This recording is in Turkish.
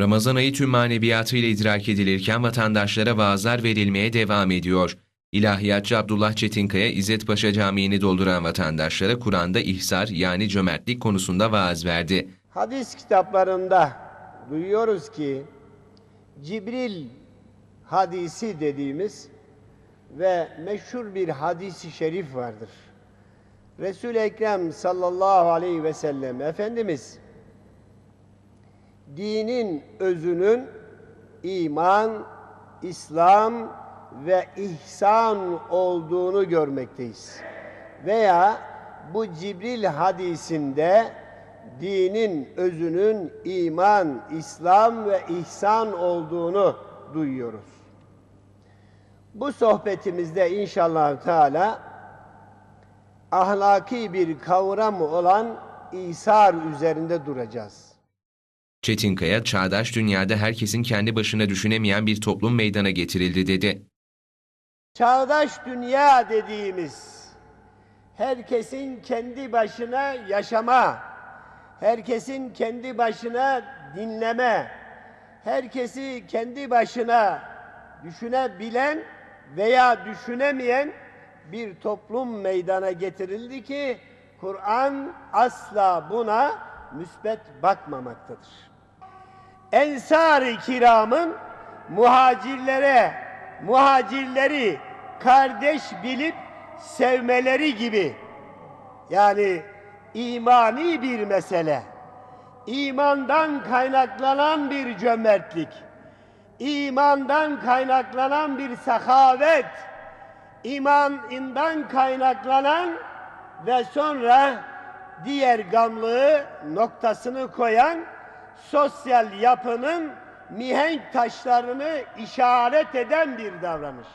Ramazan ayı tüm maneviyatıyla idrak edilirken vatandaşlara vaazlar verilmeye devam ediyor. İlahiyatçı Abdullah Çetinkaya, İzzet Paşa Camii'ni dolduran vatandaşlara Kur'an'da ihsar yani cömertlik konusunda vaaz verdi. Hadis kitaplarında duyuyoruz ki Cibril hadisi dediğimiz ve meşhur bir hadisi şerif vardır. Resul-i Ekrem sallallahu aleyhi ve sellem Efendimiz dinin özünün iman, İslam ve ihsan olduğunu görmekteyiz. Veya bu Cibril hadisinde dinin özünün iman, İslam ve ihsan olduğunu duyuyoruz. Bu sohbetimizde inşallah Teala ahlaki bir kavram olan İsar üzerinde duracağız. Çetinkaya, çağdaş dünyada herkesin kendi başına düşünemeyen bir toplum meydana getirildi dedi. Çağdaş dünya dediğimiz herkesin kendi başına yaşama, herkesin kendi başına dinleme, herkesi kendi başına düşünebilen veya düşünemeyen bir toplum meydana getirildi ki Kur'an asla buna müsbet bakmamaktadır. Ensar-ı kiramın muhacirlere, muhacirleri kardeş bilip sevmeleri gibi. Yani imani bir mesele, imandan kaynaklanan bir cömertlik, imandan kaynaklanan bir sahavet, imanından kaynaklanan ve sonra diğer gamlığı noktasını koyan sosyal yapının mihenk taşlarını işaret eden bir davranış.